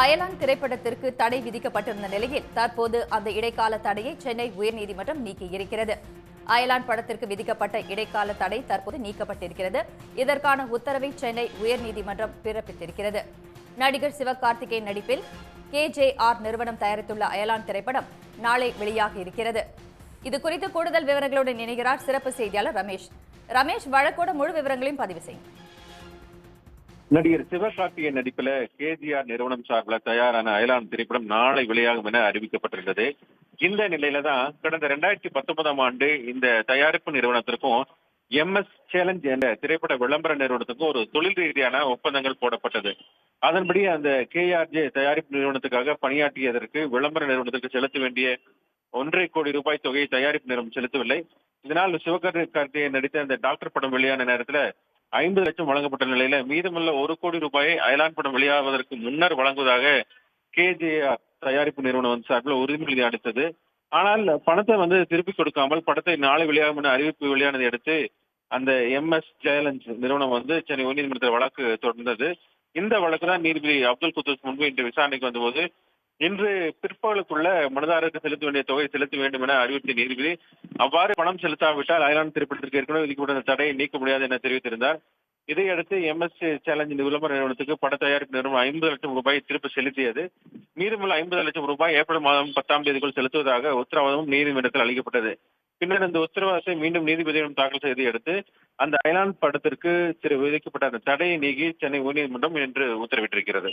அயலான் திரைப்படத்திற்கு தடை விதிக்கப்பட்டிருந்த நிலையில் தற்போது அந்த இடைக்கால தடையை சென்னை உயர்நீதிமன்றம் நீக்கியிருக்கிறது. அயலான் படத்திற்கு விதிக்கப்பட்ட இடைக்கால தடை தற்போது நீக்கப்பட்டிருக்கிறது. இதற்கான உத்தரவை சென்னை உயர்நீதிமன்றம் பிறப்பித்திருக்கிறது. நடிகர் சிவகார்த்திகேயன் நடிப்பில் கேஜேஆர் நிறுவனம் தயாரித்துள்ள அயலான் திரைப்படம் நாளை வெளியாக இருக்கிறது. இது குறித்து கூடுதல் விவரங்களுடன் இணைகிறார் சிறப்பு செய்தியாளர் ரமேஷ். ரமேஷ் வழக்கோட முழு விவரங்களையும் பதிவு செய்யும் நடிகர் சிவகார்த்திகேயன் நடிப்பில் கேஜிஆர் நிறுவனம் சார்பில் தயாரான அயலான் திரைப்படம் நாளை வெளியாகும் என அறிவிக்கப்பட்டிருந்தது. இந்த நிலையில தான் கடந்த ரெண்டாயிரத்தி பத்தொன்பதாம் ஆண்டு இந்த தயாரிப்பு நிறுவனத்திற்கும் எம் எஸ் சேலஞ்ச் என்ற திரைப்பட விளம்பர நிறுவனத்துக்கும் ஒரு தொழில் ரீதியான ஒப்பந்தங்கள் போடப்பட்டது. அதன்படி அந்த கேஆர்ஜே தயாரிப்பு நிறுவனத்துக்காக பணியாற்றியதற்கு விளம்பர நிறுவனத்திற்கு செலுத்த வேண்டிய ஒன்றரை கோடி ரூபாய் தொகையை தயாரிப்பு நிறுவனம் செலுத்தவில்லை. இதனால் சிவகார்த்திகேயன் நடித்த அந்த டாக்டர் படம் வெளியான நேரத்துல ஐம்பது லட்சம் வழங்கப்பட்ட நிலையில மீதமுள்ள ஒரு கோடி ரூபாயை அயலான் படம் வெளியாவதற்கு முன்னர் வழங்குவதாக கேஜிஆர் தயாரிப்பு நிறுவனம் வந்து சார்பில் உறுதிமொழி அளித்தது. ஆனால் பணத்தை வந்து திருப்பி கொடுக்காமல் படத்தை நாளை வெளியாகும் என அறிவிப்பு வெளியானதை அடுத்து அந்த எம் எஸ் ஜெயலஞ்ச் நிறுவனம் வந்து சென்னை உயர்நீதிமன்றத்தில் வழக்கு தொடர்ந்தது. இந்த வழக்கு தான் நீதிபதி அப்துல் குத்தூஸ் முன்பு இன்று விசாரணைக்கு வந்தபோது இன்று பிற்பகலுக்குள்ள மனதாரருக்கு செலுத்த வேண்டிய தொகை செலுத்த வேண்டும் என அறிவித்த நீதிபதி அவ்வாறு பணம் செலுத்தாவிட்டால் அயலான் திரைப்படத்திற்கு ஏற்கனவே விதிக்கப்பட்ட தடையை நீக்க முடியாது என தெரிவித்திருந்தார். இதையடுத்து எம்எஸ் சேலஞ்ச் விளம்பர நிறுவனத்துக்கு பட தயாரிப்பு நிறுவனம் ஐம்பது லட்சம் ரூபாய் திருப்பி செலுத்தியது. மீதமுள்ள ஐம்பது லட்சம் ரூபாய் ஏப்ரல் மாதம் பத்தாம் தேதிக்குள் செலுத்துவதாக உத்தரவாதமும் நீதிமன்றத்தில் அளிக்கப்பட்டது. பின்னர் இந்த உத்தரவாதத்தை மீண்டும் நீதிபதியிடம் தாக்கல் செய்து எடுத்து அந்த அயலான் படத்திற்கு திரு விதிக்கப்பட்ட அந்த தடையை நீக்கி சென்னை உயர்நீதிமன்றம் என்று உத்தரவிட்டிருக்கிறது.